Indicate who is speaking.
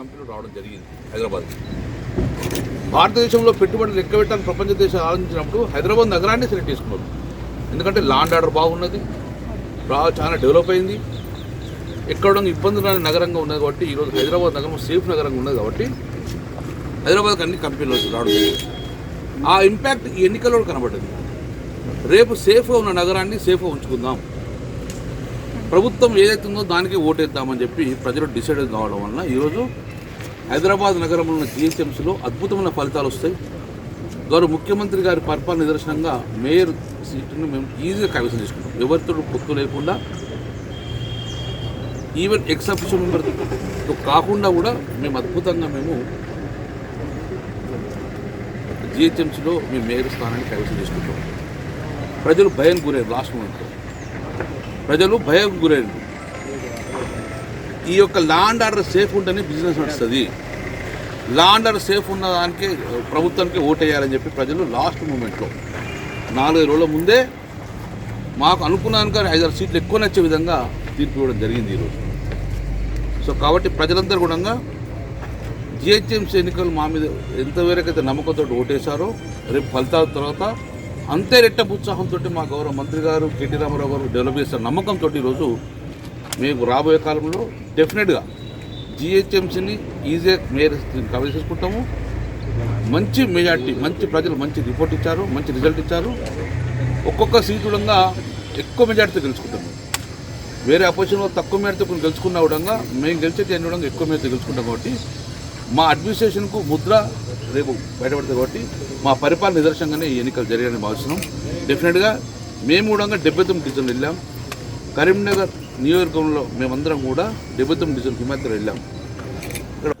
Speaker 1: కంపెనీలు రావడం జరిగింది హైదరాబాద్ భారతదేశంలో పెట్టుబడులు లెక్క పెట్టాలని ప్రపంచ దేశాలు ఆలోచించినప్పుడు హైదరాబాద్ నగరాన్ని సెలెక్ట్ చేసుకున్నారు. ఎందుకంటే లాండ్ ఆర్డర్ బాగున్నది బాగా చాలా డెవలప్ అయింది. ఎక్కడ ఇబ్బంది రాని నగరంగా ఉన్నది కాబట్టి ఈరోజు హైదరాబాద్ నగరం సేఫ్ నగరంగా ఉన్నది కాబట్టి హైదరాబాద్కి అన్ని కంపెనీలు రావడం ఆ ఇంపాక్ట్ ఈ ఎన్నికల్లో కనబడ్డది. రేపు సేఫ్గా ఉన్న నగరాన్ని సేఫ్గా ఉంచుకుందాం. ప్రభుత్వం ఏదైతే ఉందో దానికి ఓటేద్దామని చెప్పి ప్రజలు డిసైడ్ కావడం వలన ఈరోజు హైదరాబాద్ నగరంలో ఉన్న జిహెచ్ఎంసీలో అద్భుతమైన ఫలితాలు వస్తాయి. గౌరవ ముఖ్యమంత్రి గారి పరిపాలన నిదర్శనంగా మేయర్ సీటును మేము ఈజీగా కైవసం చేసుకుంటాం. ఎవరితో పొత్తు లేకుండా ఈవెన్ ఎక్స్ అఫీషియల్ మెంబర్తో కాకుండా కూడా మేము అద్భుతంగా మేము జిహెచ్ఎంసీలో మేము మేయర్ స్థానాన్ని కైవసం చేసుకుంటాం. ప్రజలు భయం గురే లాస్ట్ ప్రజలు భయం గురయ్యారు ఈ యొక్క లాండ్ ఆర్డర్ సేఫ్ ఉంటేనే బిజినెస్ నడుస్తుంది. లాండ్ ఆర్డర్ సేఫ్ ఉన్న దానికి ప్రభుత్వానికి ఓటేయాలని చెప్పి ప్రజలు లాస్ట్ మూమెంట్లో నాలుగు రోజుల ముందే మాకు అనుకున్నాను కానీ ఐదారు సీట్లు ఎక్కువ నచ్చే విధంగా తీర్పు ఇవ్వడం జరిగింది ఈరోజు. సో కాబట్టి ప్రజలందరూ కూడా జిహెచ్ఎంసీ ఎన్నికలు మా మీద ఎంతవరకైతే నమ్మకంతో ఓటేశారో రేపు ఫలితాల తర్వాత అంతే రెట్టపు ఉత్సాహంతో మా గౌరవ మంత్రి గారు కేటీ రామారావు గారు డెవలప్ చేసిన నమ్మకంతో ఈరోజు మేము రాబోయే కాలంలో డెఫినెట్గా జిహెచ్ఎంసీని ఈజీగా మేయర్ కవర్ చేసుకుంటాము. మంచి మెజార్టీ మంచి ప్రజలు మంచి రిపోర్ట్ ఇచ్చారు మంచి రిజల్ట్ ఇచ్చారు. ఒక్కొక్క సీటుడంగా ఎక్కువ మెజార్టీతో గెలుచుకుంటాము. వేరే అపోజిషన్లో తక్కువ మేరతో కొన్ని గెలుచుకున్న విధంగా మేము గెలిచేది ఎన్ని విధంగా ఎక్కువ మేరతో గెలుచుకుంటాం కాబట్టి మా అడ్మినిస్ట్రేషన్కు ముద్ర రేపు బయటపడుతుంది కాబట్టి మా పరిపాలన నిదర్శనంగానే ఈ ఎన్నికలు జరిగాయని భావిస్తున్నాం. డెఫినెట్గా మేము కూడా డెబ్బై తొమ్మిది డివిజన్లు వెళ్ళాం. కరీంనగర్ నియోజకవర్గంలో మేమందరం కూడా డెబ్బై తొమ్మిది డివిజన్ హిమాయత్ వెళ్ళాం. ఇక్కడ